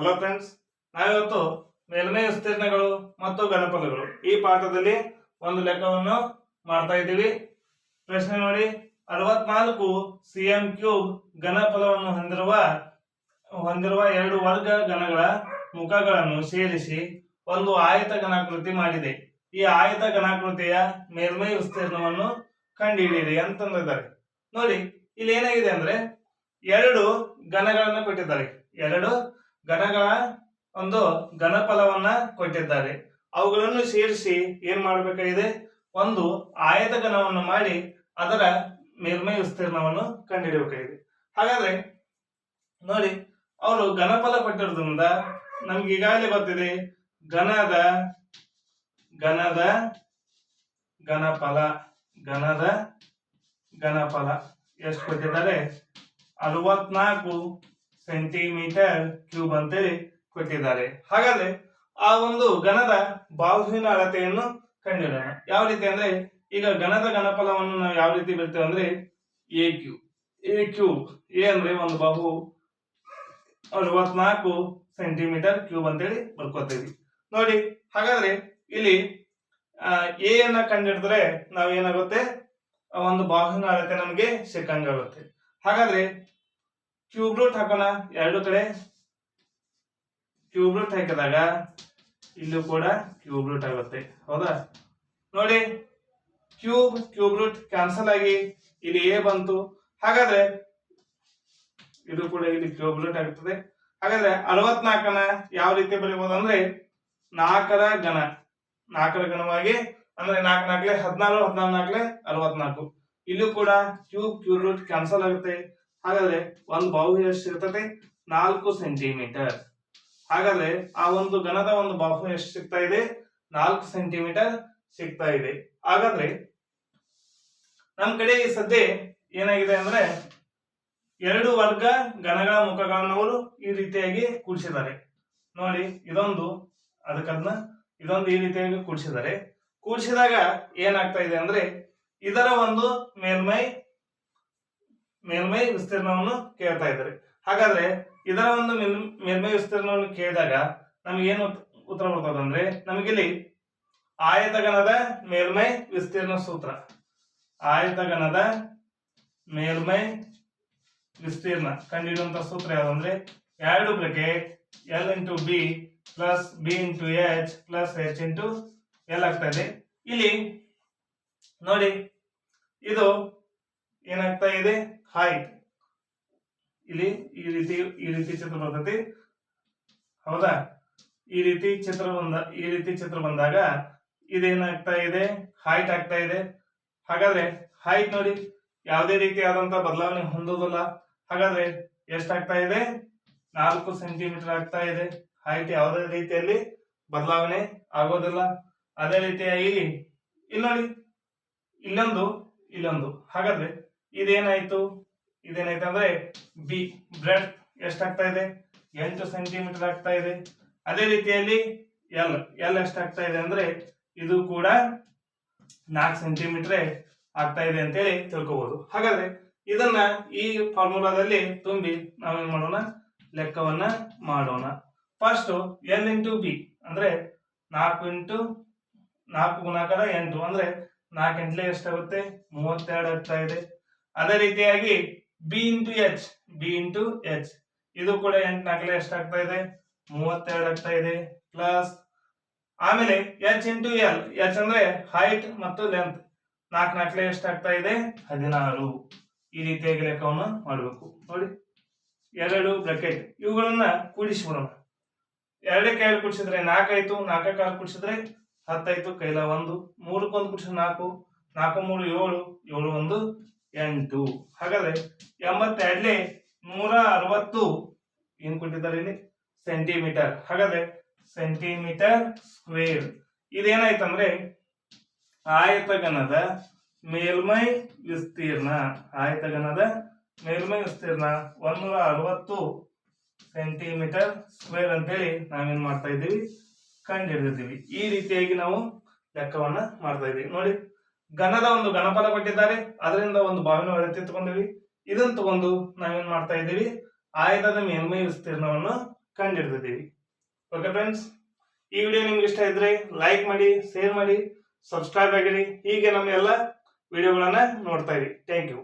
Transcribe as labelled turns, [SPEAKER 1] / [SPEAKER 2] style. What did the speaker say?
[SPEAKER 1] Hello friends ನಾವಿವತ್ತು ಮೇಲ್ಮೈ ವಿಸ್ತೀರ್ಣಗಳು ಮತ್ತು ಘನಫಲಗಳು. ಈ ಪಾಠದಲ್ಲಿ ಒಂದು ಲೆಕ್ಕವನ್ನು ಮಾಡ್ತಾ ಇದ್ದೀವಿ. ಪ್ರಶ್ನೆ ನೋಡಿ, ಅರವತ್ನಾಲ್ಕು ಸಿ ಎಂ ಕ್ಯೂಬ್ ಘನಫಲವನ್ನು ಹೊಂದಿರುವ ಹೊಂದಿರುವ ಎರಡು ವರ್ಗ ಘನಗಳ ಮುಖಗಳನ್ನು ಸೇರಿಸಿ ಒಂದು ಆಯತ ಘನಾಕೃತಿ ಮಾಡಿದೆ. ಈ ಆಯತ ಘನಾಕೃತಿಯ ಮೇಲ್ಮೈ ವಿಸ್ತೀರ್ಣವನ್ನು ಕಂಡುಹಿಡಿಯಿರಿ ಅಂತಂದಿದ್ದಾರೆ. ನೋಡಿ, ಇಲ್ಲಿ ಏನಾಗಿದೆ ಅಂದ್ರೆ ಎರಡು ಘನಗಳನ್ನು ಕೊಟ್ಟಿದ್ದಾರೆ. ಎರಡು ಘನಗಳ ಒಂದು ಘನಫಲವನ್ನ ಕೊಟ್ಟಿದ್ದಾರೆ. ಅವುಗಳನ್ನು ಸೇರಿಸಿ ಏನ್ ಮಾಡಬೇಕಾಗಿದೆ? ಒಂದು ಆಯತ ಗಣವನ್ನು ಮಾಡಿ ಅದರ ಮೇಲ್ಮೈ ವಿಸ್ತೀರ್ಣವನ್ನು ಕಂಡುಹಿಡಬೇಕಾಗಿದೆ ಹಾಗಾದ್ರೆ ನೋಡಿ, ಅವರು ಘನಫಲ ಕೊಟ್ಟಿರೋದ್ರಿಂದ ನಮ್ಗೆ ಈಗಾಗಲೇ ಗೊತ್ತಿದೆ, ಘನದ ಘನದ ಘನಫಲ ಘನದ ಘನಫಲ ಎಷ್ಟು ಕೊಟ್ಟಿದ್ದಾರೆ? ಅರವತ್ನಾಲ್ಕು. ಸೆಂಟಿಮೀಟರ್ ಕ್ಯೂಬ್ ಅಂತೇಳಿ ಕೊಟ್ಟಿದ್ದಾರೆ. ಹಾಗಾದ್ರೆ ಆ ಒಂದು ಘನದ ಬಾಹುವಿನ ಅಳತೆಯನ್ನು ಕಂಡುಹಿಡೋಣ ಯಾವ ರೀತಿ ಅಂದ್ರೆ ಈಗ ಘನದ ಘನಫಲವನ್ನು ನಾವು ಯಾವ ರೀತಿ ಬರ್ತೇವೆ ಅಂದ್ರೆ a cube, a cube a ಅಂದ್ರೆ ಒಂದು ಬಾಹು ಅರವತ್ನಾಲ್ಕು ಸೆಂಟಿಮೀಟರ್ ಕ್ಯೂಬ್ ಅಂತೇಳಿ ಬರ್ಕೋತೀವಿ ನೋಡಿ, ಹಾಗಾದ್ರೆ ಇಲ್ಲಿ ಎ ಅನ್ನ ಕಂಡಿಡಿದ್ರೆ ನಾವು ಏನಾಗುತ್ತೆ ಆ ಒಂದು ಬಾಹುವಿನ ಅಳತೆ ನಮಗೆ ಸಿಕ್ಕಂಗಾಗುತ್ತೆ ಹಾಗಾದ್ರೆ ಕ್ಯೂಬ್ ರೂಟ್ ಹಾಕೋಣ. ಎರಡು ಕಡೆ ಕ್ಯೂಬ್ ರೂಟ್ ಹಾಕಿದಾಗ ಇಲ್ಲೂ ಕೂಡ ಕ್ಯೂಬ್ ರೂಟ್ ಆಗುತ್ತೆ. ಹೌದಾ? ನೋಡಿ ಕ್ಯೂಬ್ ಕ್ಯೂಬ್ ರೂಟ್ ಕ್ಯಾನ್ಸಲ್ ಆಗಿ ಇಲ್ಲಿ ಎ ಬಂತು. ಹಾಗಾದ್ರೆ ಇದು ಕೂಡ ಇಲ್ಲಿ ಕ್ಯೂಬ್ ರೂಟ್ ಆಗುತ್ತದೆ. ಹಾಗಾದ್ರೆ ಅರವತ್ನಾಲ್ಕನ ಯಾವ ರೀತಿ ಬರೀಬಹುದು ಅಂದ್ರೆ ನಾಲ್ಕರ ಗಣ ನಾಲ್ಕರ ಗಣವಾಗಿ ಅಂದ್ರೆ ನಾಲ್ಕು ನಾಲ್ಕಲೆ ಹದಿನಾರು ಹದಿನಾರು ನಾಲ್ಕಲೆ ಅರವತ್ನಾಲ್ಕು. ಇಲ್ಲೂ ಕೂಡ ಕ್ಯೂಬ್ ಕ್ಯೂಬ್ ರೂಟ್ ಕ್ಯಾನ್ಸಲ್ ಆಗುತ್ತೆ. ಹಾಗಾದ್ರೆ ಒಂದು ಬಾಹು ಎಷ್ಟು ಇರ್ತದೆ ನಾಲ್ಕು ಸೆಂಟಿಮೀಟರ್. ಹಾಗಾದ್ರೆ ಆ ಒಂದು ಘನದ ಒಂದು ಬಾಹು ಎಷ್ಟು ಸಿಗ್ತಾ ಇದೆ? ನಾಲ್ಕು ಸೆಂಟಿಮೀಟರ್ ಸಿಗ್ತಾ ಇದೆ. ಹಾಗಾದ್ರೆ ನಮ್ ಕಡೆ ಈ ಸದ್ಯ ಏನಾಗಿದೆ ಅಂದ್ರೆ ಎರಡು ವರ್ಗ ಘನಗಳ ಮುಖಗಳನ್ನು ಅವರು ಈ ರೀತಿಯಾಗಿ ಕೂಡಿಸಿದ್ದಾರೆ. ನೋಡಿ, ಇದೊಂದು ಅದಕ್ಕದನ್ನ ಇದೊಂದು ಈ ರೀತಿಯಾಗಿ ಕೂಡಿಸಿದ್ದಾರೆ. ಕೂಡಿಸಿದಾಗ ಏನಾಗ್ತಾ ಇದೆ ಅಂದ್ರೆ ಇದರ ಒಂದು ಮೇಲ್ಮೈ ಮೇಲ್ಮೈ ವಿಸ್ತೀರ್ಣವನ್ನು ಕೇಳ್ತಾ ಇದ್ದಾರೆ. ಹಾಗಾದ್ರೆ ಇದರ ಒಂದು ಮೇಲ್- ಮೇಲ್ಮೈ ವಿಸ್ತೀರ್ಣವನ್ನು ಕೇಳಿದಾಗ ನಮಗೇನು ಉತ್- ಉತ್ತರ ಬರ್ತದೆ ಅಂದ್ರೆ ನಮಗಿಲ್ಲಿ ಆಯತಗಣದ ಮೇಲ್ಮೈ ವಿಸ್ತೀರ್ಣ ಸೂತ್ರ. ಆಯತಗಣದ ಮೇಲ್ಮೈ ವಿಸ್ತೀರ್ಣ ಕಂಡುಹಿಡಿಯುವಂತ ಸೂತ್ರ ಯಾವ್ದಂದ್ರೆ ಎರಡು bracket L into B plus B into H plus H into L ಆಗ್ತಾ ಇದೆ. ಇಲ್ಲಿ ನೋಡಿ, ಇದು ಏನಾಗ್ತಾ ಇದೆ? ಹೈಟ್ ಇಲ್ಲಿ ಈ ರೀತಿ ಈ ರೀತಿ ಚಿತ್ರ ಬರ್ತೈತಿ. ಹೌದಾ? ಈ ರೀತಿ ಚಿತ್ರ ಬಂದ, ಈ ರೀತಿ ಚಿತ್ರ ಬಂದಾಗ ಇದೇನಾಗ್ತಾ ಇದೆ? ಹೈಟ್ ಆಗ್ತಾ ಇದೆ. ಹಾಗಾದ್ರೆ ಹೈಟ್ ನೋಡಿ, ಯಾವುದೇ ರೀತಿಯಾದಂತ ಬದಲಾವಣೆ ಹೊಂದೋದಿಲ್ಲ ಹಾಗಾದ್ರೆ ಎಷ್ಟಾಗ್ತಾ ಇದೆ? ನಾಲ್ಕು ಸೆಂಟಿಮೀಟರ್ ಆಗ್ತಾ ಇದೆ. ಹೈಟ್ ಯಾವುದೇ ರೀತಿಯಲ್ಲಿ ಬದಲಾವಣೆ ಆಗೋದಿಲ್ಲ. ಅದೇ ರೀತಿಯಾಗಿ ಇಲ್ಲಿ ನೋಡಿ, ಇಲ್ಲೊಂದು ಇಲ್ಲೊಂದು. ಹಾಗಾದ್ರೆ ಇದೇನಾಯ್ತು? ಇದೇನಾಯ್ತು ಅಂದ್ರೆ ಬಿ ಬ್ರೆಡ್ ಎಷ್ಟಾಗ್ತಾ ಇದೆ? ಎಂಟು ಸೆಂಟಿಮೀಟರ್ ಆಗ್ತಾ ಇದೆ. ಅದೇ ರೀತಿಯಲ್ಲಿ ಎಲ್ ಎಲ್ ಎಷ್ಟಾಗ್ತಾ ಇದೆ ಅಂದ್ರೆ ಇದು ಕೂಡ ನಾಲ್ಕು ಸೆಂಟಿಮೀಟರ್ ಆಗ್ತಾ ಇದೆ ಅಂತೇಳಿ ತಿಳ್ಕೋಬಹುದು ಹಾಗಾದ್ರೆ ಇದನ್ನ ಈ ಫಾರ್ಮುಲಾದಲ್ಲಿ ತುಂಬಿ ನಾವೇನ್ ಮಾಡೋಣ? ಲೆಕ್ಕವನ್ನ ಮಾಡೋಣ. ಫಸ್ಟ್ ಎಲ್ ಇಂಟು ಬಿ ಅಂದ್ರೆ ನಾಲ್ಕು ಇಂಟು ನಾಲ್ಕು ಗುಣಾಕಾರ ಎಂಟು ಅಂದ್ರೆ ನಾಲ್ಕು ಎಂಟ್ಲೆ ಎಷ್ಟಾಗುತ್ತೆ? ಮೂವತ್ತೆರಡು ಆಗ್ತಾ ಇದೆ. ಅದೇ ರೀತಿಯಾಗಿ B into H B into H ಇದು ಕೂಡ ಎಂಟು ಎಷ್ಟಾಗ್ತಾ ಇದೆ? ಮೂವತ್ತೆರಡು ಆಗ್ತಾ ಇದೆ. ಪ್ಲಸ್ ಆಮೇಲೆ ಎಚ್ ಇಂಟು ಎಲ್ ಎಚ್ ಅಂದ್ರೆ ಹೈಟ್ ಮತ್ತು ಲೆಂತ್ ನಾಲ್ಕು ನಾಲ್ಕಲೆ ಎಷ್ಟಾಗ್ತಾ ಇದೆ? ಹದಿನಾರು. ಈ ರೀತಿಯಾಗಿ ಲೆಕ್ಕವನ್ನು ಮಾಡಬೇಕು. ನೋಡಿ, ಎರಡು ಬ್ರಕೆಟ್ ಇವುಗಳನ್ನ ಕೂಡಿಸ್ಬಿಡೋಣ ಎರಡಕ್ಕೆ ಎರಡು ಕುಡಿಸಿದ್ರೆ ನಾಲ್ಕಾಯ್ತು ನಾಲ್ಕಕ್ಕೆ ಆರು ಕುಡಿಸಿದ್ರೆ ಹತ್ತಾಯ್ತು ಕೈಲ ಒಂದು. ಮೂರಕ್ಕೊಂದು ಕೂಡಿಸಿದ್ರೆ ನಾಲ್ಕು. ನಾಲ್ಕು, ಮೂರು, ಏಳು. ಏಳು, ಒಂದು. ಎಂಟು. ಹಾಗಾದ್ರೆ ಎಂಬತ್ತೆರಡನೇ ನೂರ ಅರವತ್ತು ಏನ್ ಕೊಟ್ಟಿದ್ದಾರೆ ಇಲ್ಲಿ? ಸೆಂಟಿಮೀಟರ್ ಹಾಗಾದ್ರೆ ಸೆಂಟಿಮೀಟರ್ ಸ್ಕ್ವೇರ್ ಇದೇನಾಯ್ತಂದ್ರೆ ಆಯತಗನದ ಮೇಲ್ಮೈ ವಿಸ್ತೀರ್ಣ. ಆಯತಗನದ ಮೇಲ್ಮೈ ವಿಸ್ತೀರ್ಣ ಒಂದೂರ ಅರವತ್ತು ಸೆಂಟಿಮೀಟರ್ ಸ್ಕ್ವೇರ್ ಅಂತೇಳಿ ನಾವೇನ್ ಮಾಡ್ತಾ ಇದ್ದೀವಿ? ಕಂಡು ಹಿಡಿದಿದ್ದೀವಿ. ಈ ರೀತಿಯಾಗಿ ನಾವು ಲೆಕ್ಕವನ್ನ ಮಾಡ್ತಾ ಇದ್ದೀವಿ. ನೋಡಿ. ಘನದ ಒಂದು ಘನಪದ ಕೊಟ್ಟಿದ್ದಾರೆ. ಅದರಿಂದ ಒಂದು ಬಾವಿನ ಅಳತೆ ತಗೊಂಡಿವಿ ಇದನ್ನ ತಗೊಂಡು ನಾವೇನ್ ಮಾಡ್ತಾ ಇದ್ದೀವಿ? ಆಯತದ ಮೇಲ್ಮೈ ವಿಸ್ತೀರ್ಣವನ್ನು ಕಂಡಿಡಿದಿದ್ದೀವಿ. ಓಕೆ ಫ್ರೆಂಡ್ಸ್ ಈ ವಿಡಿಯೋ ನಿಮ್ಗೆ ಇಷ್ಟ ಇದ್ರೆ ಲೈಕ್ ಮಾಡಿ ಶೇರ್ ಮಾಡಿ ಸಬ್ಸ್ಕ್ರೈಬ್ ಆಗಿರಿ. ಹೀಗೆ ನಮ್ಮ ಎಲ್ಲ ವಿಡಿಯೋಗಳನ್ನ ನೋಡ್ತಾ ಇರಿ. Thank you